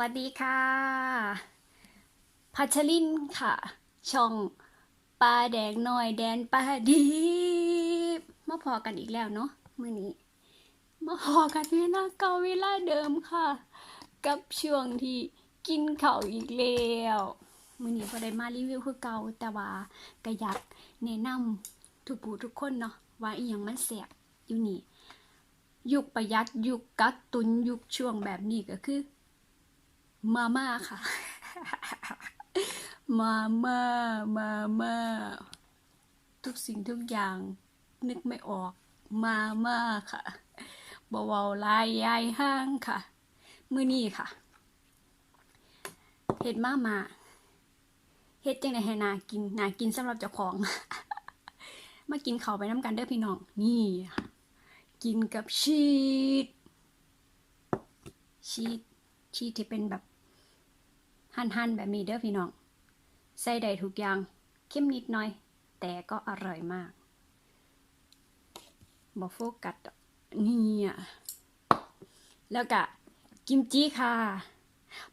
วัสดีค่ะพัชรินค่ะ ช่องปลาแดงหน่อยแดนปลาดิบมาพอกันอีกแล้วเนาะมื่อนี้ มาพอกันเวลาเก่าเวลาเดิมค่ะ กับช่วงที่กินข้าวอีกแล้วมื่อนี้ก็ได้มารีวิวคือเก่าแต่ว่าก็อยากแนะนำทุกผู้ทุกคนเนาะว่าอีหยังมันแสบอยู่นี่ยุคประหยัดยุคกักตุนยุคช่วงแบบนี้ก็คือ มาม่าค่ะ มาม่า มาม่า ทุกสิ่งทุกอย่าง นึกไม่ออก มาม่าค่ะบเวาลายยายห้างค่ะ มือนี้ค่ะเฮ็ดมามาเฮ็ดจังไดให้นากินนากินสำหรับเจ้าของ มากินข้าวไปน้ำกันเด้อพี่น้อง นี่ กินกับชีสชีสชีสที่เป็นแบบ หั่นๆแบบนี้เด้อพี่น้อง ใส่ได้ทุกอย่างเข้มนิดหน่อย แต่ก็อร่อยมากบอกโฟกัสนี่อะแล้วก็กิมจิค่ะ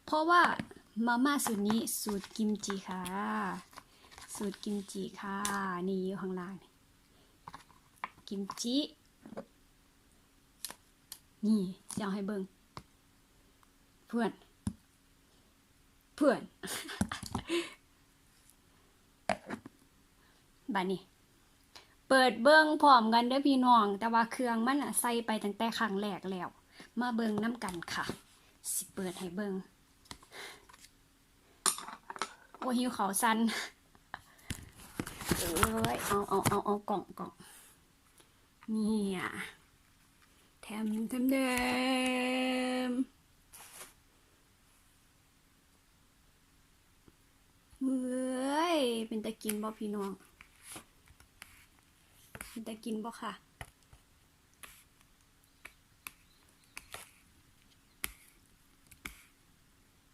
เพราะว่ามาม่าสูตรนี้สูตรกิมจิค่ะ สูตรกิมจิค่ะ นี่อยู่ข้างล่างนี่กิมจินี่จะเอาให้เบิ่งเพื่อน พื่อนบานี้ เปิดเบิ้งพร้อมกันเด้อพี่น้อง แต่ว่าเครื่องมันอะใส่ไปตั้งแต่ครั้งแรกแล้ว มาเบิ้งน้ำกันค่ะ สิเปิดให้เบิ้งโอ้หิวเขาวสันเอ้ยเอาเอาเอาเอากล่องกล่องเนี่อะแถมแถมเดิม เอ้ยเป็นตะกินบ่พี่น้อง เป็นตะกินบ่ค่ะ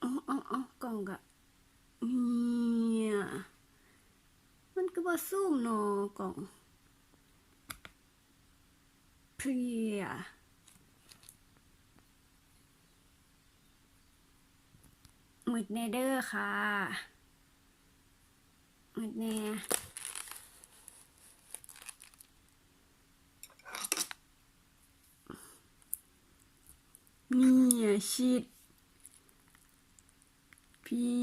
อ๋ออ๋ออ๋อกล่องกะเนี่ยมันก็บ่ซูมเนาะกล่องเพลียมืดเนเดอร์ค่ะ หมดแน่นี่อะชิดพี่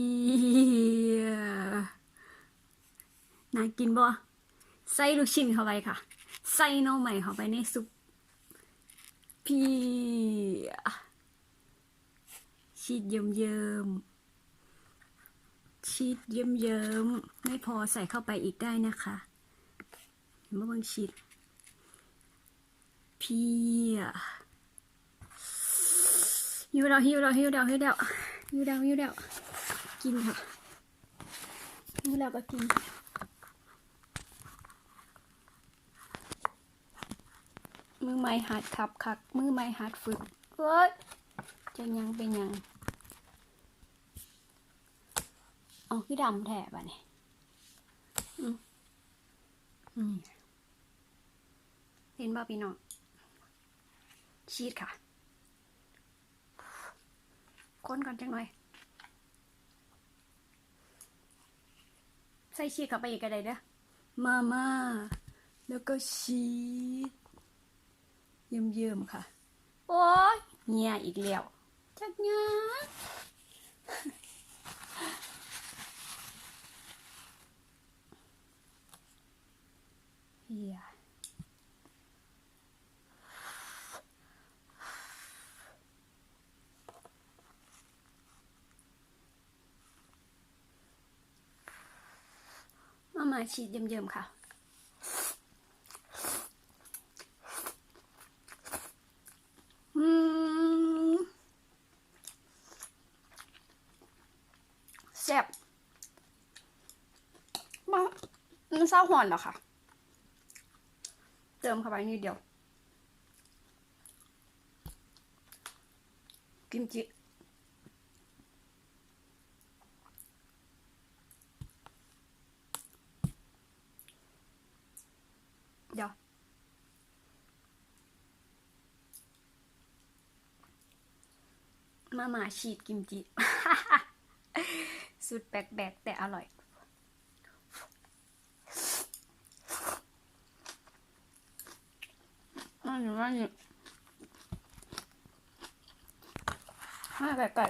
น่ากินบ่ใส่ลูกชิ้นเข้าไปค่ะ ใส่น่อใหม่เข้าไปในซุปพี่ชีดเยิ้มเยิมๆ ชีสเยิ้มๆไม่พอใส่เข้าไปอีกได้นะคะเห็นว่าบางชีสพี่อะหิวแล้วหิวแล้วหิวแล้วหิวแล้วหิวแล้วหิวแล้วกินค่ะหิวแล้วก็กินมือไม้หัดขับคักมือไม้หัดฝึกเอ้ยจะยังเป็นยัง เอาคือดำแถบอะเนี่ยเห็นบ่พี่น้อง ชีสค่ะคนก่อนจังหน่อย ใส่ชีสเข้าไปอีกก็ได้เด้อมาม่า แล้วก็ชีสเยิ้มๆค่ะ โอ้ยเงียอีกแล้วจักเงียเฮียมา มาชีดเยิมๆค่ะแซ่บมามันเศร้าหอนหรอคะ ติมเข้าไปนิดเดียว กิมจิเดี๋ยวมมาม่าชีสกิมจิ สุดแปลกๆแต่อร่อย อันนี้อันนี้าแบบไก่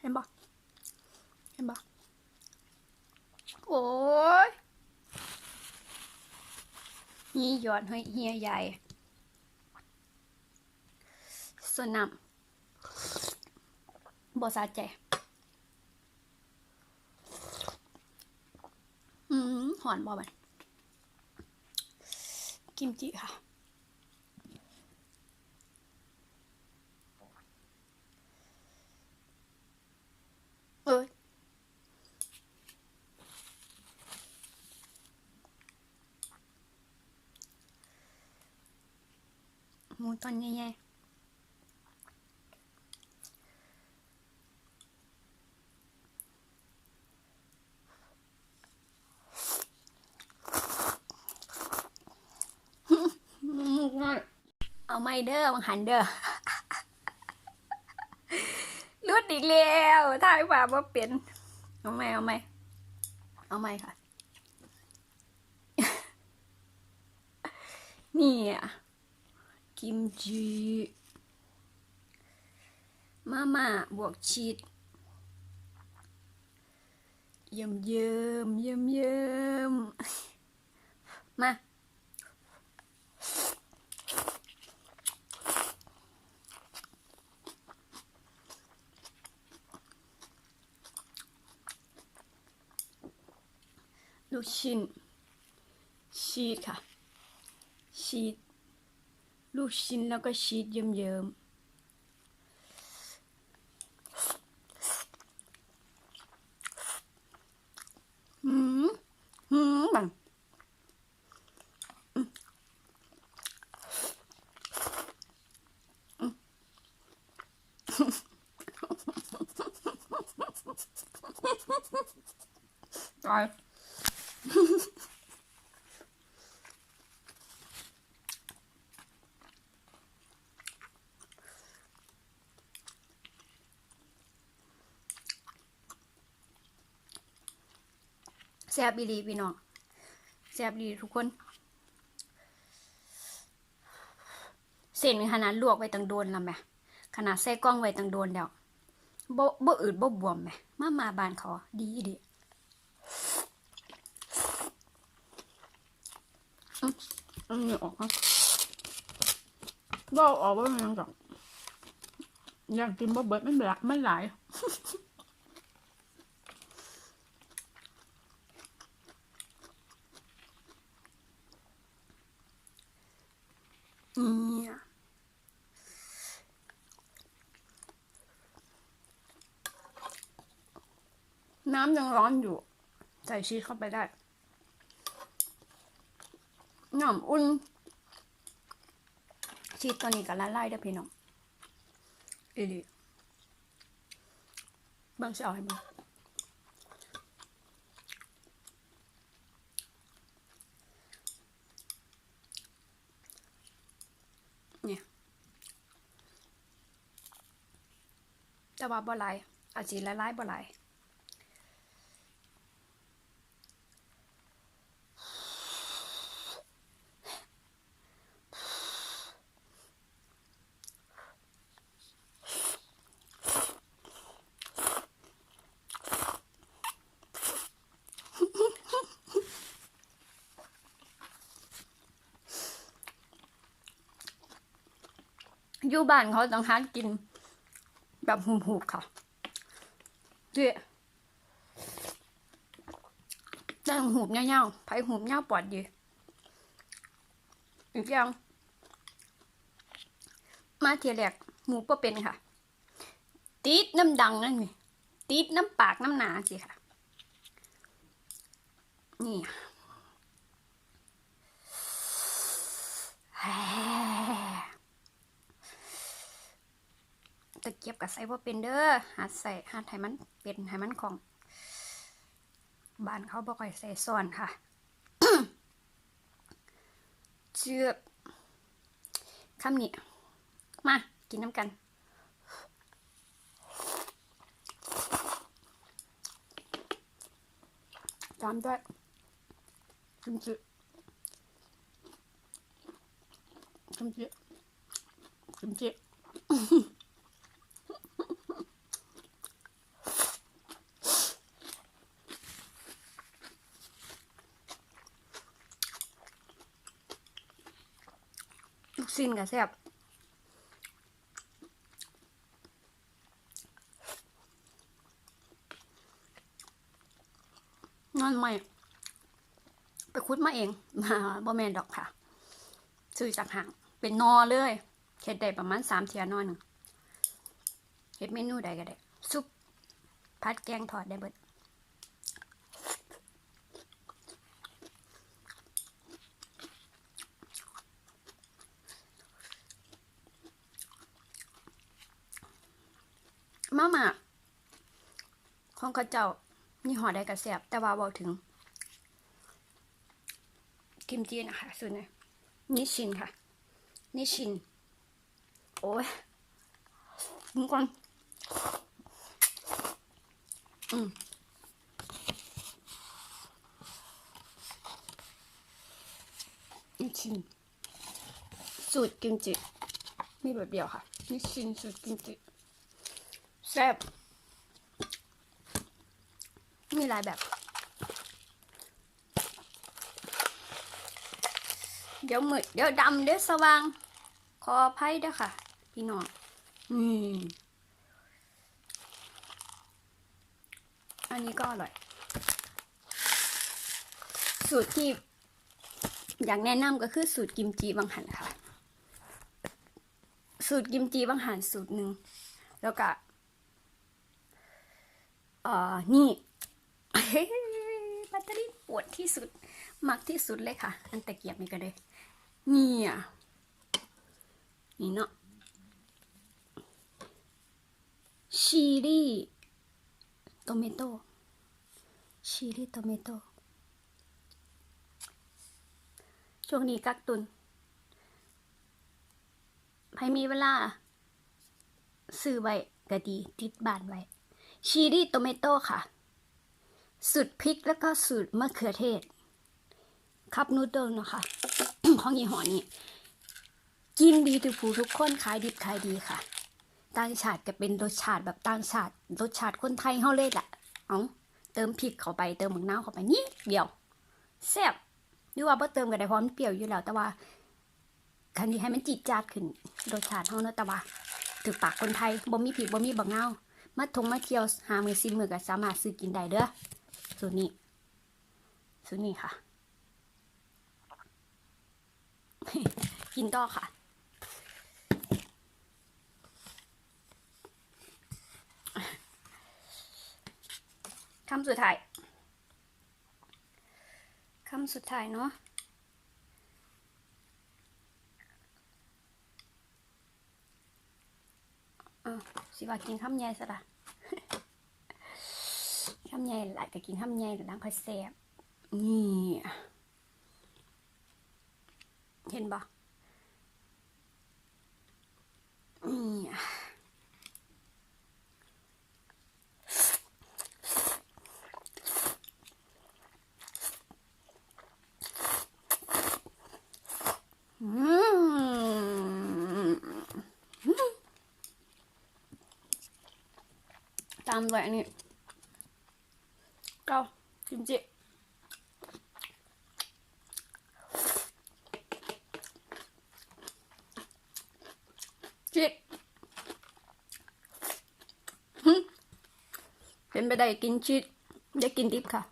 เห็นปะเห็นปะโอ้ยนี่หยอดให้เฮียใหญ่ส่วนน้ำ บอสาใจ อืมหอนบอมันกิมจิค่ะ เอ้ยมูตอนใหญ่ๆ เอา ไม่เด้อบังหันเด้อรุดอีกแล้วถ่ายว่าว่าเป็นเอาไม่เอาไม่เอาไม่ค่ะ นี่อะกิมจิมาม่าบวกชีสเยิ้มเยิ้มเยิ้มเยิ้มมา ลูกชิ้น ชีสค่ะ ชีส ลูกชิ้นแล้วก็ชีสเยิ้มๆหืมหืมบังอืมอืมตาย แซ่บอีหลีพี่น้องแซ่บอีรีทุกคนเส้นขนาดลวกไว้ตั้งโดนแล้วแหม่ขนาดใส่กล้องไว้ตั้งโดนแล้วบ่บ่อืดบ่บวมแหม่มามาบ้านเขาดีดีอันนี้ออกครับบ่ออกว่ามันยังจังอยากกินบ่เบิดไม่หลายไม่หลาย เนี่ยน้ำยังร้อนอยู่ ใส่ชีสเข้าไปได้น้ำอุ่น ชีสตัวนี้ก็ละลายเด้พี่น้องอีหลีเบางสิเอาให้มึงเนี่ย แต่ ว่าบ่หลายอาจสิละลายบ่หลายอยู่บ้านเขาต้องหากิน แบบหูบๆค่ะเจ๊ได้หูบเงี้ยวๆไผ่หูบเงี้ยวปอดดีอีกอย่าง มาเทียแรกหมูปะเป็นค่ะ ติดน้ำดังนั่นนี่ติดน้ำปากน้ำหนาสิค่ะ นี่ ตะเกียบกับใส่ว่าเป็นเด้อหัดใส่หัดให้มันเป็นให้มันของบ้านเขาบอกให้ใส่ซ่อนค่ะเชือกคำนี้มากินน้ำกันตามด้วยกิมจิกิมจิกิมจิ ลูกชิ้นกับแซ่บนอนใหม่ ไปคุดมาเอง มาบ่แมนดอกค่ะ ซื้อจากห่าง เป็นนอเลยเฮ็ดได้ประมาณสามเทียนอหนึ่งเฮ็ดเมนูใดก็ได้ซุปพัดแกงทอดได้เบิด มาม่าของเขาเจ้านี่ห่อได้กระแสบแต่ว่าเบาถึงกิมจีนะคะส่วนนี้นิชินค่ะ นิชิน โอ้ยมึงก่อนอืมนิชิน สูตรกิมจิมีแบบเดียวค่ะ นิชินสูตรกิมจิ แซ่บมีหลายแบบ เดี๋ยวมืดเดี๋ยวดำเดี๋ยวสว่าง ขออภัยเด้อค่ะ พี่น้องอืมอันนี้ก็อร่อย สูตรที่อยากแนะนำก็คือสูตรกิมจีบางหันค่ะ สูตรกิมจีบางหันสูตรหนึ่งแล้วก็ เอ่อนี่แบตเตอรี่ปวดที่สุดมักที่สุดเลยค่ะ อันตะเกียบนี่ก็เลยนี่อะนี่เนาะชีรี่โตเมโต้ชีรี่โตเมโต้ช่วงนี้กักตุนให้มีเวลา ซื้อไว้ก็ดี ติดบ้านไว้ ชีรี่โตเมโต้ค่ะ สูตรพริกแล้วก็สูตรมะเขือเทศ คับนูเดิลนะคะ ของยี่ห้อนี้กินดีทุกผู้ทุกคนขายดิบขายดีค่ะต่างชาติก็เป็นรสชาติแบบต่างชาติรสชาติคนไทยเฮาเลยแหละเอาเติมพริกเข้าไปเติมหมึกน้าวเข้าไปนี่เดียวแซ่บหรือว่าบ่เติมก็ได้พราะมันเปรี้ยวอยู่แล้วแต่ว่าคันนี้ให้มันจีดจาดขึ้นรสชาติเฮาเนาะแต่ว่าถึกปากคนไทยบ่มีพริกบ่มีบักนา มาทงมาเที่ยวหามือซิมือก็สามารถซื้อกินได้เด้อส่วนนี้ส่วนนี้ค่ะ กินต่อค่ะคำสุดท้ายคำสุดท้ายเนาะ อะ สิว่ากินคำใหญ่ซะละคำใหญ่หลายก็กินคำใหญ่แต่ล้างค่อยแซ่บนี่เห็นปะนี่อืม ตามด้วยอันนี้ก็กิมจิจิหึเป็นไปได้กินชีสได้กินดิบค่ะ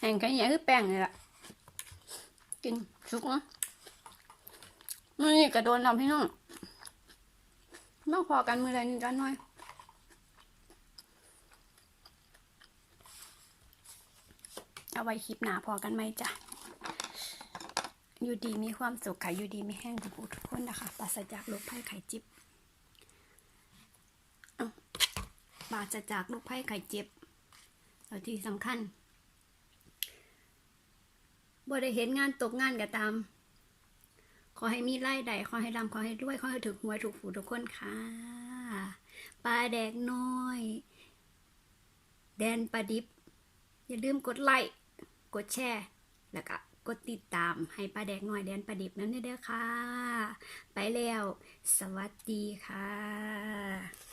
แห้งแค่นี้คือแป้งเลยล่ะ กินสุกนะนี่กระโดนทำให้น้องน้องพอกันมือไรนี่กันหน่อย เอาไว้คลิปหนาพอกันไหมจ้ะอยู่ดีมีความสุขค่ะอยู่ดีมีแห้งทุกปูทุกคนนะคะปราศจากโรคภัยไข้เจ็บเอ้าปราศจากโรคภัยไข้เจ็บแล้วที่สำคัญบ่ได้เห็นงานตกงานก็ตาม ขอให้มีรายได้ขอให้รำขอให้รวย ขอให้ถูกหวยถูกฝูทุกคนค่ะปลาแดกน้อย แดนปลาดิบ อย่าลืมกดไลค์ กดแชร์แล้วก็กดติดตามให้ป้าแดกน้อยแดนประดิบนั้นเด้อค่ะ ไปแล้ว สวัสดีค่ะ